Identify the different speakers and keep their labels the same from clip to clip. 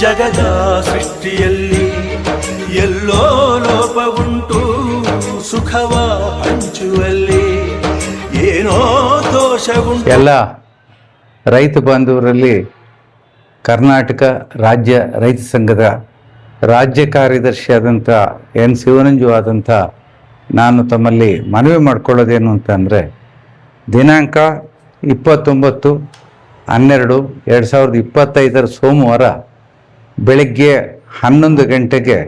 Speaker 1: ಜಗದ ಸೃಷ್ಟಿಯಲ್ಲಿ ಎಲ್ಲೋ ಲೋಪವುಂಟು ಸುಖವ ಹಂಚುವಲ್ಲಿ. ಏನೋ ದೋಷವುಂಟು
Speaker 2: ಎಲ್ಲ ರೈತ ಬಾಂಧವರಲ್ಲಿ ಕರ್ನಾಟಕ ರಾಜ್ಯ ರೈತ ಸಂಘದ ರಾಜ್ಯ ಕಾರ್ಯದರ್ಶಿಯಾದಂಥ ಎನ್ ಶಿವನಂಜು ಆದಂಥ ನಾನು ತಮ್ಮಲ್ಲಿ ಮನವಿ ಮಾಡ್ಕೊಳ್ಳೋದೇನು ಅಂತಂದರೆ ದಿನಾಂಕ ಇಪ್ಪತ್ತೊಂಬತ್ತು ಹನ್ನೆರಡು, ಎರಡು ಸಾವಿರದ ಇಪ್ಪತ್ತೈದರ ಸೋಮವಾರ ಬೆಳಗ್ಗೆ ಹನ್ನೊಂದು ಗಂಟೆಗೆ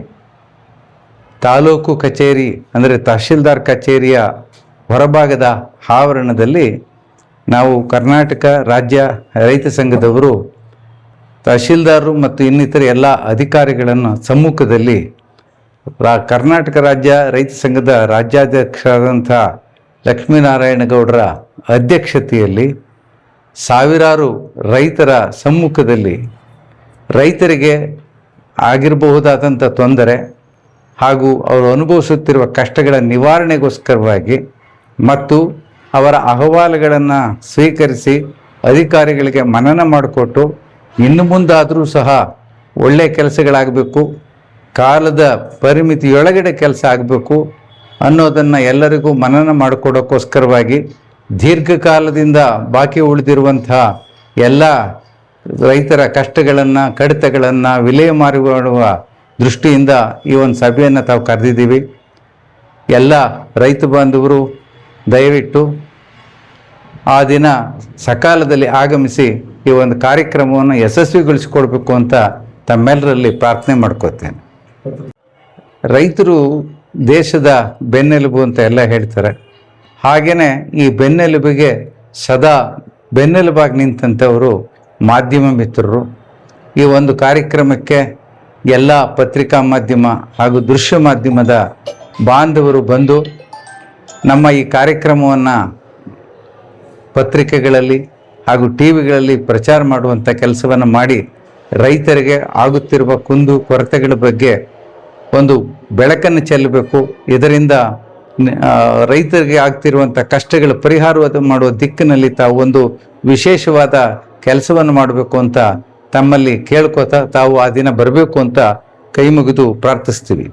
Speaker 2: ತಾಲೂಕು ಕಚೇರಿ, ಅಂದರೆ ತಹಶೀಲ್ದಾರ್ ಕಚೇರಿಯ ಹೊರಭಾಗದ ಆವರಣದಲ್ಲಿ ನಾವು ಕರ್ನಾಟಕ ರಾಜ್ಯ ರೈತ ಸಂಘದವರು, ತಹಶೀಲ್ದಾರರು ಮತ್ತು ಇನ್ನಿತರ ಎಲ್ಲ ಅಧಿಕಾರಿಗಳನ್ನು ಸಮ್ಮುಖದಲ್ಲಿ ಕರ್ನಾಟಕ ರಾಜ್ಯ ರೈತ ಸಂಘದ ರಾಜ್ಯಾಧ್ಯಕ್ಷರಾದಂಥ ಲಕ್ಷ್ಮೀನಾರಾಯಣ ಗೌಡರ ಅಧ್ಯಕ್ಷತೆಯಲ್ಲಿ ಸಾವಿರಾರು ರೈತರ ಸಮ್ಮುಖದಲ್ಲಿ ರೈತರಿಗೆ ಆಗಿರಬಹುದಾದಂಥ ತೊಂದರೆ ಹಾಗೂ ಅವರು ಅನುಭವಿಸುತ್ತಿರುವ ಕಷ್ಟಗಳ ನಿವಾರಣೆಗೋಸ್ಕರವಾಗಿ ಮತ್ತು ಅವರ ಅಹವಾಲುಗಳನ್ನು ಸ್ವೀಕರಿಸಿ ಅಧಿಕಾರಿಗಳಿಗೆ ಮನನ ಮಾಡಿಕೊಟ್ಟು ಇನ್ನು ಮುಂದಾದರೂ ಸಹ ಒಳ್ಳೆಯ ಕೆಲಸಗಳಾಗಬೇಕು, ಕಾಲದ ಪರಿಮಿತಿಯೊಳಗಡೆ ಕೆಲಸ ಆಗಬೇಕು ಅನ್ನೋದನ್ನು ಎಲ್ಲರಿಗೂ ಮನನ ಮಾಡಿಕೊಡೋಕ್ಕೋಸ್ಕರವಾಗಿ ದೀರ್ಘಕಾಲದಿಂದ ಬಾಕಿ ಉಳಿದಿರುವಂತಹ ಎಲ್ಲ ರೈತರ ಕಷ್ಟಗಳನ್ನು, ಕಡಿತಗಳನ್ನು ವಿಲೇವಾರಿ ಮಾಡುವ ದೃಷ್ಟಿಯಿಂದ ಈ ಒಂದು ಸಭೆಯನ್ನು ತಾವು ಕರೆದಿದ್ದೀವಿ. ಎಲ್ಲ ರೈತ ಬಾಂಧವರು ದಯವಿಟ್ಟು ಆ ದಿನ ಸಕಾಲದಲ್ಲಿ ಆಗಮಿಸಿ ಈ ಒಂದು ಕಾರ್ಯಕ್ರಮವನ್ನು ಯಶಸ್ವಿಗೊಳಿಸಿಕೊಡ್ಬೇಕು ಅಂತ ತಮ್ಮೆಲ್ಲರಲ್ಲಿ ಪ್ರಾರ್ಥನೆ ಮಾಡ್ಕೋತೇನೆ. ರೈತರು ದೇಶದ ಬೆನ್ನೆಲುಬು ಅಂತ ಎಲ್ಲ ಹೇಳ್ತಾರೆ. ಹಾಗೆಯೇ ಈ ಬೆನ್ನೆಲುಬಿಗೆ ಸದಾ ಬೆನ್ನೆಲುಬಾಗಿ ನಿಂತಂಥವರು ಮಾಧ್ಯಮ ಮಿತ್ರರು, ಈ ಒಂದು ಕಾರ್ಯಕ್ರಮಕ್ಕೆ ಎಲ್ಲ ಪತ್ರಿಕಾ ಮಾಧ್ಯಮ ಹಾಗೂ ದೃಶ್ಯ ಮಾಧ್ಯಮದ ಬಾಂಧವರು ಬಂದು ನಮ್ಮ ಈ ಕಾರ್ಯಕ್ರಮವನ್ನು ಪತ್ರಿಕೆಗಳಲ್ಲಿ ಹಾಗೂ ಟಿ ವಿಗಳಲ್ಲಿ ಪ್ರಚಾರ ಮಾಡುವಂಥ ಕೆಲಸವನ್ನು ಮಾಡಿ ರೈತರಿಗೆ ಆಗುತ್ತಿರುವ ಕುಂದು ಕೊರತೆಗಳ ಬಗ್ಗೆ ಒಂದು ಬೆಳಕನ್ನು ಚೆಲ್ಲಬೇಕು. ಇದರಿಂದ ರೈತರಿಗೆ ಆಗ್ತಿರುವಂಥ ಕಷ್ಟಗಳ ಪರಿಹಾರವಾದ ಮಾಡುವ ದಿಕ್ಕಿನಲ್ಲಿ ತಾವು ಒಂದು ವಿಶೇಷವಾದ ಕೆಲಸವನ್ನು ಮಾಡಬೇಕು ಅಂತ ತಮ್ಮಲ್ಲಿ ಕೇಳ್ಕೊತಾ ತಾವು ಆ ದಿನ ಬರಬೇಕು ಅಂತ ಕೈ ಮುಗಿದು ಪ್ರಾರ್ಥಿಸ್ತೀವಿ.